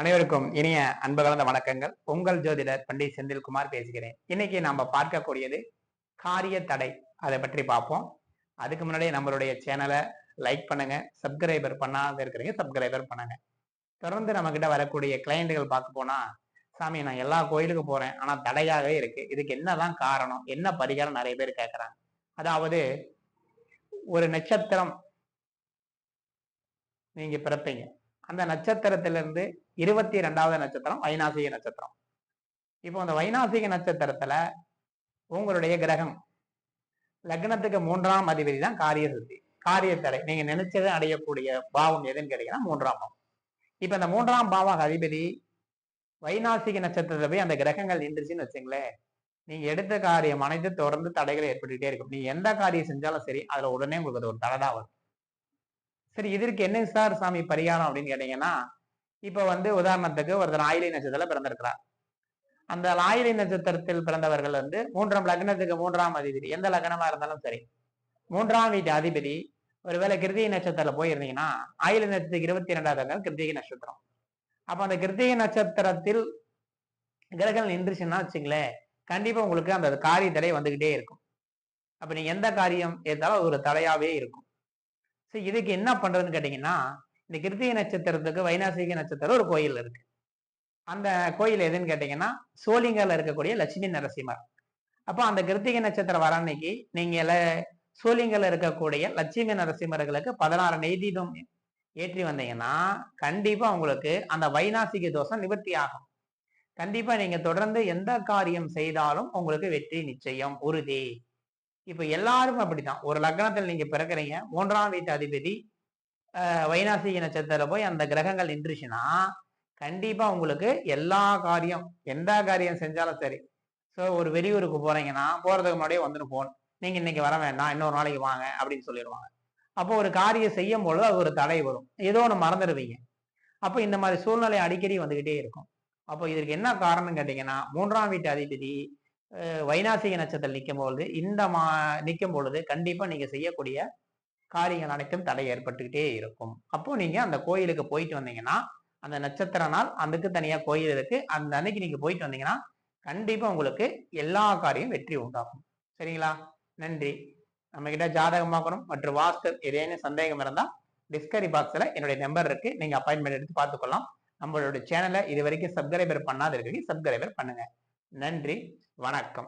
அனைவருக்கும் இனிய அன்பு கலந்த வணக்கங்கள். உங்கள் ஜோதிடர் பண்டிட் செந்தில்குமார் பேசுகிறேன். இன்னைக்கு நாம பார்க்கக்கூடியது காரிய தடை. அதை பற்றி பார்ப்போம். அதுக்கு முன்னாடியே நம்மளுடைய சேனலை லைக் பண்ணுங்க சப்ஸ்கிரைபர் பண்ணாத இருக்கிறீங்க சப்ஸ்கிரைபர் பண்ணுங்க. தொடர்ந்து நம்ம கிட்ட வரக்கூடிய கிளைண்ட்டுகள் பார்க்க போனா சாமி நான் எல்லா கோயிலுக்கும் போறேன். ஆனா தடையாகவே இருக்கு. இதுக்கு என்னதான் காரணம்? என்ன பரிகாரம்? நிறைய பேர் கேட்கறாங்க அதாவது ஒரு நட்சத்திரம் நீங்க பிறப்பீங்க. அந்த நட்சத்திரத்திலிருந்து இருபத்தி ரெண்டாவது நட்சத்திரம் வைநாசிக நட்சத்திரம். இப்போ அந்த வைநாசிக நட்சத்திரத்துல உங்களுடைய கிரகம் லக்னத்துக்கு மூன்றாம் அதிபதி தான் காரிய சித்தி காரிய தடை நீங்க நினைச்சது அடையக்கூடிய பாவம் எதுன்னு கேட்டீங்கன்னா மூன்றாம் பாவம். இப்ப இந்த மூன்றாம் பாவம் அதிபதி வைநாசிக நட்சத்திரத்துல போய் அந்த கிரகங்கள் நின்றுச்சுன்னு வச்சுங்களேன். நீங்க எடுத்த காரியம் அனைத்து தொடர்ந்து தடைகள் ஏற்பட்டுகிட்டே இருக்கும். நீங்க எந்த காரியம் செஞ்சாலும் சரி அதுல உடனே உங்களுக்கு அது ஒரு தடை தான் வரும். சரி இதற்கு என்ன சார் சாமி பரிகாரம் அப்படின்னு கேட்டீங்கன்னா இப்போ வந்து உதாரணத்துக்கு ஒருத்தர் ஆயிலை நட்சத்திரத்தில் பிறந்திருக்கிறார். அந்த ஆயிலை நட்சத்திரத்தில் பிறந்தவர்கள் வந்து மூன்றாம் லக்னத்துக்கு மூன்றாம் அதிபதி. எந்த லக்னமா இருந்தாலும் சரி. மூன்றாம் வீட்டு அதிபதி. ஒருவேளை கிருத்திகை நட்சத்திரத்தில் போயிருந்தீங்கன்னா ஆயிலை நட்சத்திரத்துக்கு இருபத்தி ரெண்டாவது நாள் கிருத்திகை நட்சத்திரம். அப்போ அந்த கிருத்திகை நட்சத்திரத்தில் கிரகங்கள் நின்றுச்சுன்னா வச்சுங்களேன் கண்டிப்பாக உங்களுக்கு அந்த காரிய தடை வந்துக்கிட்டே இருக்கும். அப்போ நீங்கள் எந்த காரியம் எடுத்தாலும் ஒரு தடையாகவே இருக்கும். சரி இதுக்கு என்ன பண்றதுன்னு கேட்டீங்கன்னா இந்த கிருத்திகை நட்சத்திரத்துக்கு வைநாசிக நட்சத்திரம் ஒரு கோயில் இருக்கு. அந்த கோயில் எதுன்னு கேட்டீங்கன்னா சோழிங்கர்ல இருக்கக்கூடிய லட்சுமி நரசிம்மர். அப்போ அந்த கிருத்திகை நட்சத்திரம் வர அன்னைக்கு நீங்க சோழிங்கர்ல இருக்கக்கூடிய லட்சுமி நரசிம்மர்களுக்கு பதினாறு நெய்தீபம் ஏற்றி வந்தீங்கன்னா கண்டிப்பா உங்களுக்கு அந்த வைநாசிக தோஷம் நிவர்த்தி ஆகும். கண்டிப்பா நீங்க தொடர்ந்து எந்த காரியம் செய்தாலும் உங்களுக்கு வெற்றி நிச்சயம் உறுதி. இப்போ எல்லாரும் அப்படித்தான். ஒரு லக்னத்தில் நீங்க பிறக்கிறீங்க மூன்றாம் வீட்டு அதிபதி வைணாசி நட்சத்திரத்தில் போய் அந்த கிரகங்கள் நின்றுச்சுன்னா கண்டிப்பா உங்களுக்கு எல்லா காரியம் எந்த காரியம் செஞ்சாலும் சரி. ஸோ ஒரு வெளியூருக்கு போறீங்கன்னா போறதுக்கு முன்னாடியே வந்துட்டு போகணும். நீங்க இன்னைக்கு வர வேண்டாம் இன்னொரு நாளைக்கு வாங்க அப்படின்னு சொல்லிடுவாங்க. அப்போ ஒரு காரியம் செய்யும் பொழுது அது ஒரு தடை வரும். ஏதோ ஒன்று மறந்துடுவீங்க. அப்போ இந்த மாதிரி சூழ்நிலை அடிக்கடி வந்துகிட்டே இருக்கும். அப்போ இதற்கு என்ன காரணம் கேட்டீங்கன்னா மூன்றாம் வீட்டு அதிபதி வைநாசிக நட்சத்திரம் நிற்கும் பொழுது இந்த மா நிற்கும் பொழுது கண்டிப்பாக நீங்கள் செய்யக்கூடிய காரியங்கள் அனைத்தும் தடை ஏற்பட்டுக்கிட்டே இருக்கும். அப்போ நீங்கள் அந்த கோயிலுக்கு போயிட்டு வந்தீங்கன்னா அந்த நட்சத்திர நாள் அதுக்கு தனியாக கோயில் இருக்கு. அந்த அன்னைக்கு நீங்கள் போயிட்டு வந்தீங்கன்னா கண்டிப்பாக உங்களுக்கு எல்லா காரியம் வெற்றி உண்டாகும். சரிங்களா? நன்றி. நம்ம கிட்ட ஜாதகம் பார்க்கணும் மற்றும் வாஸ்து ஏதேனும் சந்தேகம் இருந்தால் டிஸ்கரி பாக்ஸில் என்னுடைய நம்பர் இருக்கு. நீங்கள் அப்பாயின்மெண்ட் எடுத்து பார்த்துக்கொள்ளலாம். நம்மளோட சேனலை இது வரைக்கும் சப்ஸ்கிரைபர் பண்ணாத இருக்கீங்க சப்ஸ்கிரைபர் பண்ணுங்க. நன்றி வணக்கம்.